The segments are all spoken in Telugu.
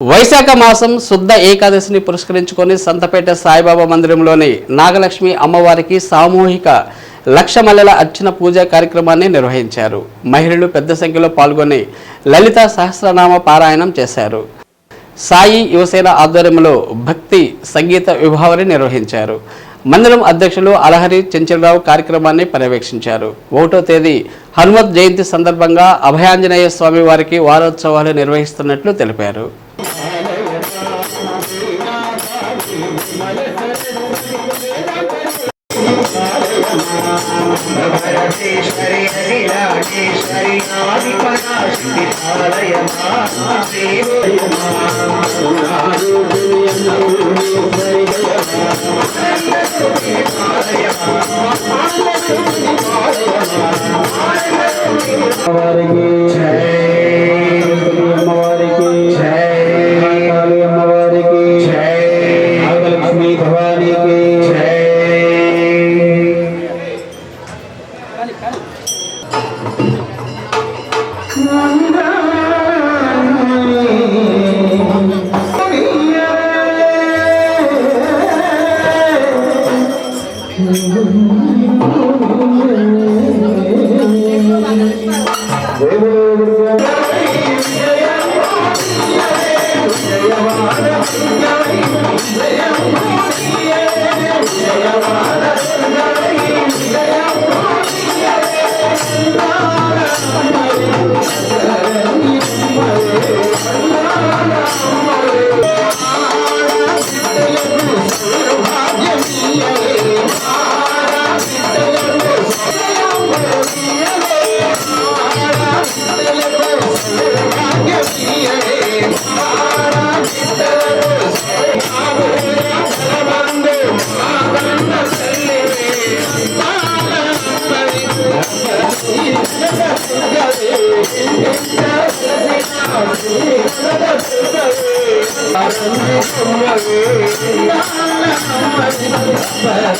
వైశాఖ మాసం శుద్ధ ఏకాదశిని పురస్కరించుకొని సంతపేట సాయిబాబా మందిరంలోని నాగలక్ష్మి అమ్మవారికి సామూహిక లక్షమల్లెల అర్చన పూజా కార్యక్రమాన్ని నిర్వహించారు. మహిళలు పెద్ద సంఖ్యలో పాల్గొని లలిత సహస్రనామ పారాయణం చేశారు. సాయి యువసేన ఆధ్వర్యంలో భక్తి సంగీత విభావని నిర్వహించారు. మందిరం అధ్యక్షులు అలహరి చెంచలరావు కార్యక్రమాన్ని పర్యవేక్షించారు. ఒకటో తేదీ హనుమత్ జయంతి సందర్భంగా అభయాంజనేయ స్వామి వారికి వారోత్సవాలు నిర్వహిస్తున్నట్లు తెలిపారు. భరతేశ్వరి హరిరాజేశ్వరి ఆదిపరాశక్తి పాలయ అమ్మవారికి అమ్మవారికి Yeah.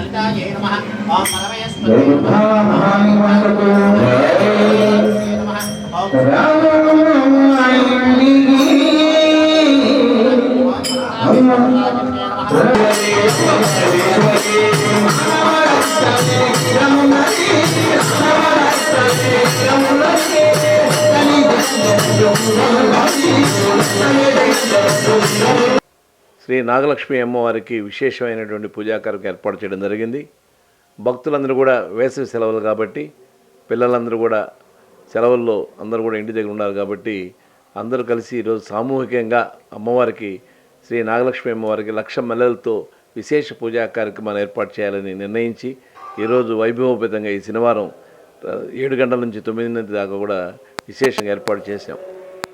లలితాయే నమ? ఓం పరమేశ్వరే నమ? ఓం పరమేశ్వరే నమ? శ్రీ నాగలక్ష్మి అమ్మవారికి విశేషమైనటువంటి పూజాకారం ఏర్పాటు చేయడం జరిగింది. భక్తులందరూ కూడా వేసవి సెలవులు కాబట్టి పిల్లలందరూ కూడా సెలవుల్లో అందరూ కూడా ఇంటి దగ్గర ఉన్నారు కాబట్టి అందరూ కలిసి ఈరోజు సామూహికంగా అమ్మవారికి శ్రీ నాగలక్ష్మి అమ్మవారికి లక్ష మల్లెలతో విశేష పూజా కార్యక్రమాన్ని ఏర్పాటు చేయాలని నిర్ణయించి ఈరోజు వైభవోపేతంగా ఈ శనివారం ఏడు గంటల నుంచి తొమ్మిదిన్నర దాకా కూడా విశేషంగా ఏర్పాటు చేశాం.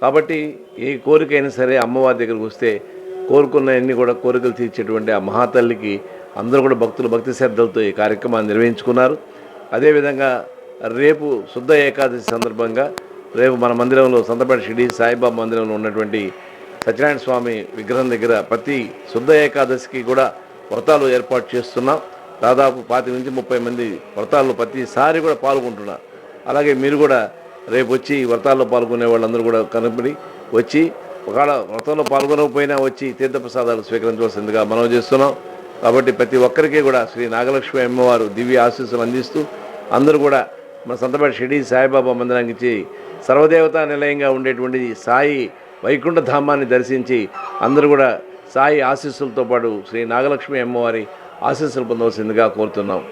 కాబట్టి ఏ కోరికైనా సరే అమ్మవారి దగ్గరకు వస్తే కోరుకున్నవన్నీ కూడా కోరికలు తీర్చేటువంటి ఆ మహాతల్లికి అందరూ కూడా భక్తులు భక్తి శ్రద్ధలతో ఈ కార్యక్రమాన్ని నిర్వహించుకున్నారు. అదేవిధంగా రేపు శుద్ధ ఏకాదశి సందర్భంగా రేపు మన మందిరంలో సంతపేట షిడి సాయిబాబా మందిరంలో ఉన్నటువంటి సత్యనారాయణ స్వామి విగ్రహం దగ్గర ప్రతి శుద్ధ ఏకాదశికి కూడా వ్రతాలు ఏర్పాటు చేస్తున్నాం. దాదాపు పాతి నుంచి ముప్పై మంది వ్రతాల్లో ప్రతిసారి కూడా పాల్గొంటున్నారు అలాగే మీరు కూడా రేపు వచ్చి వ్రతాల్లో పాల్గొనే వాళ్ళందరూ కూడా కనపడి వచ్చి ఒకవేళ వ్రతంలో పాల్గొనకపోయినా వచ్చి తీర్థప్రసాదాలు స్వీకరించవలసిందిగా మనం చేస్తున్నాం. కాబట్టి ప్రతి ఒక్కరికి కూడా శ్రీ నాగలక్ష్మి అమ్మవారు దివ్య ఆశీస్సులు అందిస్తూ అందరూ కూడా మన సంతపేట షిడి సాయిబాబా మందిరానికి ఇచ్చి సర్వదేవతా నిలయంగా ఉండేటువంటి సాయి వైకుంఠ ధామాన్ని దర్శించి అందరూ కూడా సాయి ఆశీస్సులతో పాటు శ్రీ నాగలక్ష్మి అమ్మవారి ఆశీస్సులు పొందవలసిందిగా కోరుతున్నాం.